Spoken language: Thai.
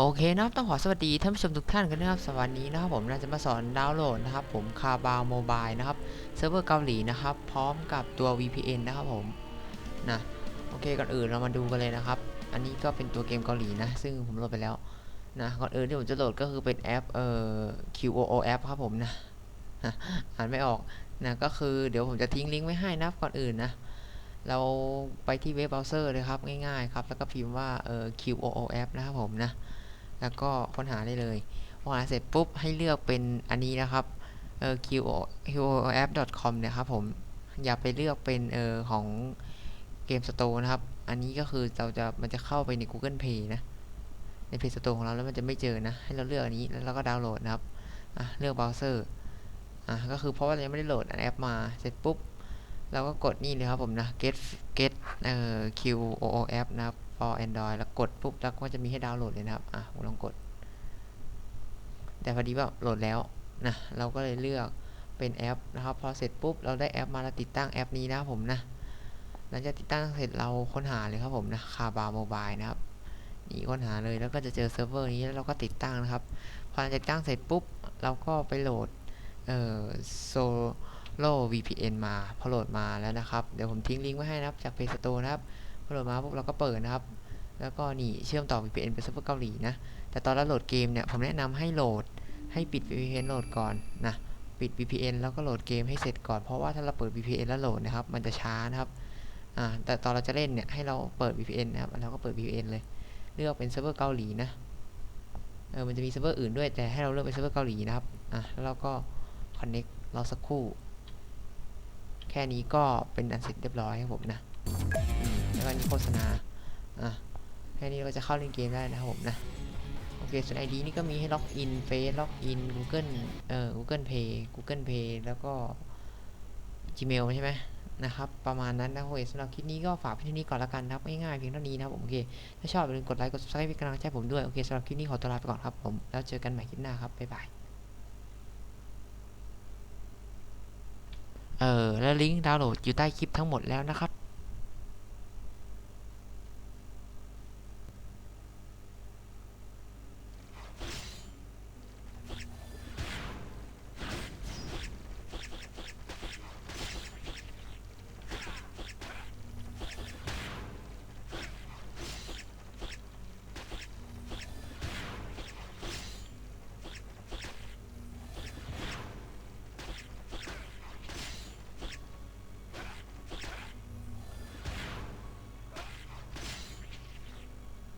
โอเคนะครับต้องขอสวัสดีท่านผู้ชมทุกท่านกันนะครับสวัสดีนะครับผมเราจะมาสอนดาวน์โหลดนะครับผมคาบาวโมบายนะครับเซิร์ฟเวอร์เกาหลีนะครับพร้อมกับตัว VPN นะครับผมนะโอเคก่อนอื่นเรามาดูกันเลยนะครับ อันนี้ก็เป็นตัวเกมเกาหลีนะซึ่งผมโหลดไปแล้วนะก่อนอื่นที่ผมจะโหลดก็คือเป็นแอปเอ่อ QOO app ครับผมนะอ่านไม่ออกนะก็คือเดี๋ยวผมจะทิ้งลิงก์ไว้ให้นะครับก่อนอื่นนะเราไปที่เว็บเบราว์เซอร์เลยครับง่ายๆครับแล้วก็พิมพ์ว่าเอ่อ QOO app นะครับผมนะ แล้วก็ค้นหาได้เลยค้นหาเสร็จปุ๊บให้เลือกเป็นอันนี้นะครับเออ QO QOapp.com เนี่ยครับผมอย่าไปเลือกเป็นเออของเกมสโตร์นะครับ อันนี้ก็คือเราจะมันจะเข้าไปใน Google Play นะ ใน Play Store ของเราแล้วมันจะไม่เจอนะ ให้เราเลือกอันนี้แล้วเราก็ดาวน์โหลดนะครับอะเลือกเบราว์เซอร์อะก็คือเพราะว่าเรายังไม่ได้โหลดแอปมาเสร็จปุ๊บเราก็กดนี่เลยครับผมนะ get get เอ่อ QOO app นะครับ for Android แล้วกดปุ๊บแล้วก็จะมีให้ดาวน์โหลดเลยนะครับ อะผมลองกด แต่พอดีว่าโหลดแล้วนะ เราก็เลยเลือกเป็นแอปนะครับ พอเสร็จปุ๊บเราได้แอปมาเราติดตั้งแอปนี้นะผมนะหลังจากติดตั้งเสร็จเราค้นหาเลยครับผมนะคาบาโมบายนะครับ นี่ค้นหาเลยแล้วก็จะเจอเซิร์ฟเวอร์นี้แล้วเราก็ติดตั้งนะครับ พอจากติดตั้งเสร็จปุ๊บเราก็ไปโหลดเอ่อโซโล VPN มาพอโหลดมาแล้วนะครับ เดี๋ยวผมทิ้งลิงก์ไว้ให้นะครับจาก Play Store นะครับ พอโหลดมาปุ๊บเราก็เปิดนะครับ แล้วก็นี่เชื่อมต่อ VPN เป็นเซิร์ฟเวอร์เกาหลีนะ แต่ตอนเราโหลดเกมเนี่ยผมแนะนำให้โหลดให้ปิด VPN โหลดก่อนนะ ปิด VPN แล้วก็โหลดเกมให้เสร็จก่อน เพราะว่าถ้าเราเปิด VPN แล้วโหลดนะครับ มันจะช้านะครับอ่าแต่ตอนเราจะเล่นเนี่ยให้เราเปิด VPN นะครับเราก็เปิด VPN เลย เลือกเป็นเซิร์ฟเวอร์เกาหลีนะเออมันจะมีเซิร์ฟเวอร์อื่นด้วยแต่ให้เราเลือกเป็นเซิร์ฟเวอร์เกาหลีนะครับอะแล้วเราก็ connect รอสักครู่ แค่นี้ก็เป็นอันเสร็จเรียบร้อยครับผมนะ ก็นี่โฆษณาอะแค่นี้ก็จะเข้าเล่นเกมได้นะครับผมนะโอเคส่วน ID นี่ก็มีให้ล็อกอินเฟซล็อกอิน Google เอ่อ Google Pay Google Pay แล้วก็ Gmail ใช่ไหมนะครับประมาณนั้นนะโอเคสำหรับคลิปนี้ก็ฝากเพียงเท่านี้ก่อนละกันนะครับง่ายๆเพียงเท่านี้นะครับผมโอเคถ้าชอบอย่าลืมกดไลค์กด subscribe เป็นกำลังใจผมด้วยโอเคสำหรับคลิปนี้ขอตัวลาไปก่อนครับผมแล้วเจอกันใหม่คลิปหน้าครับบ๊ายบายเออแล้วลิงก์ดาวน์โหลดอยู่ใต้คลิปทั้งหมดแล้วนะครับ